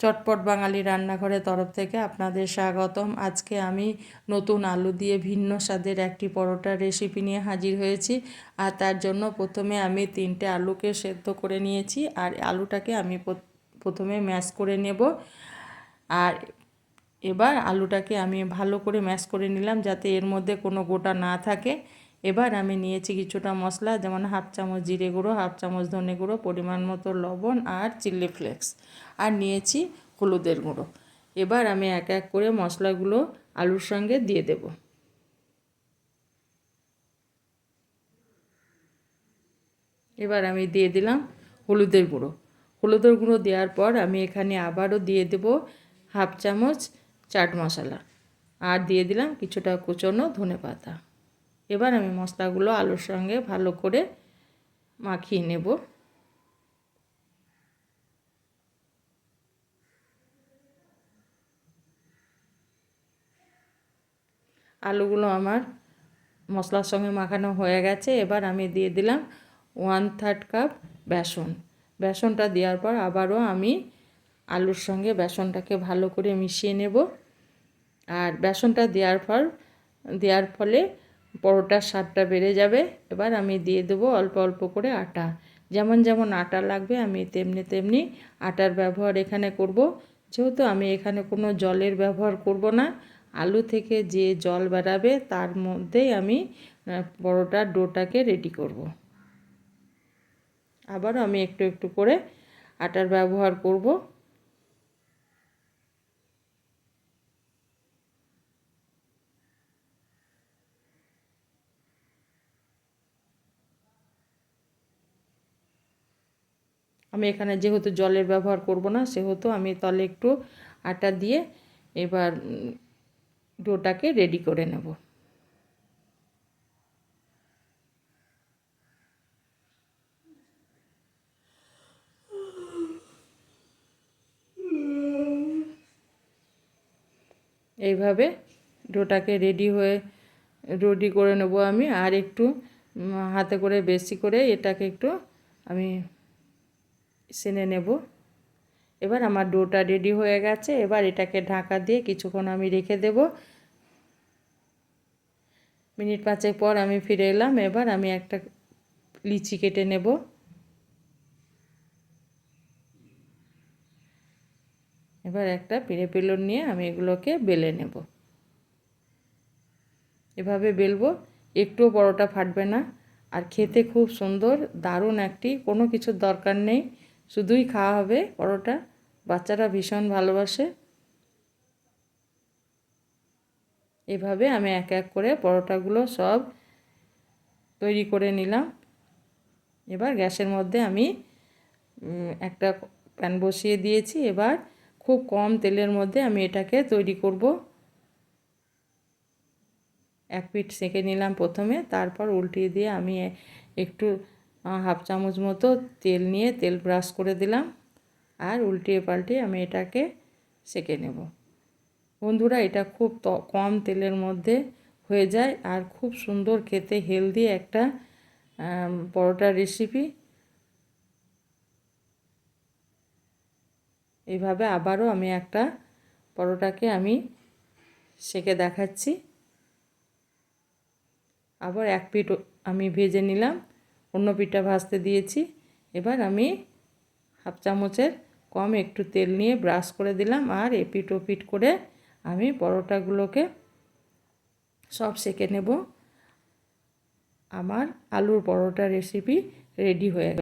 চটপট বাঙালি রান্নাঘরের তরফ থেকে আপনাদের স্বাগতম। আজকে আমি নতুন আলু দিয়ে ভিন্ন স্বাদের একটি পরোটার রেসিপি নিয়ে হাজির হয়েছি আর তার জন্য প্রথমে আমি তিনটে আলুকে সেদ্ধ করে নিয়েছি আর আলুটাকে আমি প্রথমে ম্যাশ করে নেব। আর এবার আলুটাকে আমি ভালো করে ম্যাশ করে নিলাম যাতে এর মধ্যে কোনো গোটা না থাকে। এবার আমি নিয়েছি কিছুটা মশলা, যেমন হাফ চামচ জিরে গুঁড়ো, হাফ চামচ ধনে গুঁড়ো, পরিমাণ মতো লবণ আর চিলি ফ্লেক্স। আর নিয়েছি হলুদের গুঁড়ো। এবার আমি এক এক করে মশলাগুলো আলুর সঙ্গে দিয়ে দেব। এবার আমি দিয়ে দিলাম হলুদের গুঁড়ো। হলুদের গুঁড়ো দেওয়ার পর আমি এখানে আবারও দিয়ে দেব হাফ চামচ চাট মশলা। আর দিয়ে দিলাম কিছুটা কুচনো ধনে পাতা। এবার আমি মশলাগুলো আলুর সঙ্গে ভালো করে মাখিয়ে নেব। আলুগুলো আমার মশলার সঙ্গে মাখানো হয়ে গেছে। এবার আমি দিয়ে দিলাম ওয়ান থার্ড কাপ বেসন। বেসনটা দেওয়ার পর আবারও আমি আলুর সঙ্গে বেসনটাকে ভালো করে মিশিয়ে নেব। আর বেসনটা দেওয়ার পর, দেওয়ার ফলে পরোটার স্বাদটা বেড়ে যাবে। এবার আমি দিয়ে দেবো অল্প অল্প করে আটা। যেমন যেমন আটা লাগবে, আমি তেমনি তেমনি আটার ব্যবহার এখানে করব। যেহেতু আমি এখানে কোনো জলের ব্যবহার করব না, আলু থেকে যে জল বেরাবে তার মধ্যেই আমি পরোটার ডোটাকে রেডি করব। আবারও আমি একটু একটু করে আটার ব্যবহার করব। আমি এখানে যেহেতু জলের ব্যবহার করব না, সেহেতু আমি তলে একটু আটা দিয়ে এবার ডোটাকে রেডি করে নেব। এইভাবে ডোটাকে রেডি হয়ে রেডি করে নেব আমি, আর একটু হাতে করে বেশি করে এটাকে একটু আমি সেনে নেব। এবার আমার ডোটা রেডি হয়ে গেছে। এবার এটাকে ঢাকা দিয়ে কিছুক্ষণ আমি রেখে দেব। মিনিট পাঁচেক পর আমি ফিরে এলাম। এবার আমি একটা লিচি কেটে নেব। এবার একটা পিঁড়ে পেলন নিয়ে আমি এগুলোকে বেলে নেব। এভাবে বেলবো, একটুও পরোটা ফাটবে না। আর খেতে খুব সুন্দর, দারুণ একটি, কোনো কিছুর দরকার নেই। শুধুই খাওয়া হবে, পরোটা। বাচ্চারা ভীষণ ভালোবাসে। এভাবে আমি এক এক করে পরোটাগুলো সব তৈরি করে নিলাম। এবার গ্যাসের মধ্যে আমি একটা প্যান বসিয়ে দিয়েছি। এবার খুব কম তেলের মধ্যে আমি এটাকে তৈরি করব। এক পিঠ সেঁকে নিলাম প্রথমে, তারপর উল্টিয়ে দিয়ে আমি একটু হাফ চামচ মতো তেল নিয়ে তেল ব্রাশ করে দিলাম আর উল্টিয়ে পাল্টিয়ে আমি এটাকে সেঁকে নেব। বন্ধুরা, এটা খুব কম তেলের মধ্যে হয়ে যায় আর খুব সুন্দর খেতে, হেলদি একটা পরোটার রেসিপি। এইভাবে আবারও আমি একটা পরোটাকে আমি সেকে দেখাচ্ছি। আবার এক পিঠ আমি ভেজে নিলাম। অন্য পিঠা ভাজতে দিয়েছি। এবার আমি হাফ চামচের কম একটু তেল নিয়ে ব্রাশ করে দিলাম আর এপিট ওপিট করে আমি পরোটাগুলোকে সব সেকে নেব। আমার আলুর পরোটা রেসিপি রেডি হয়ে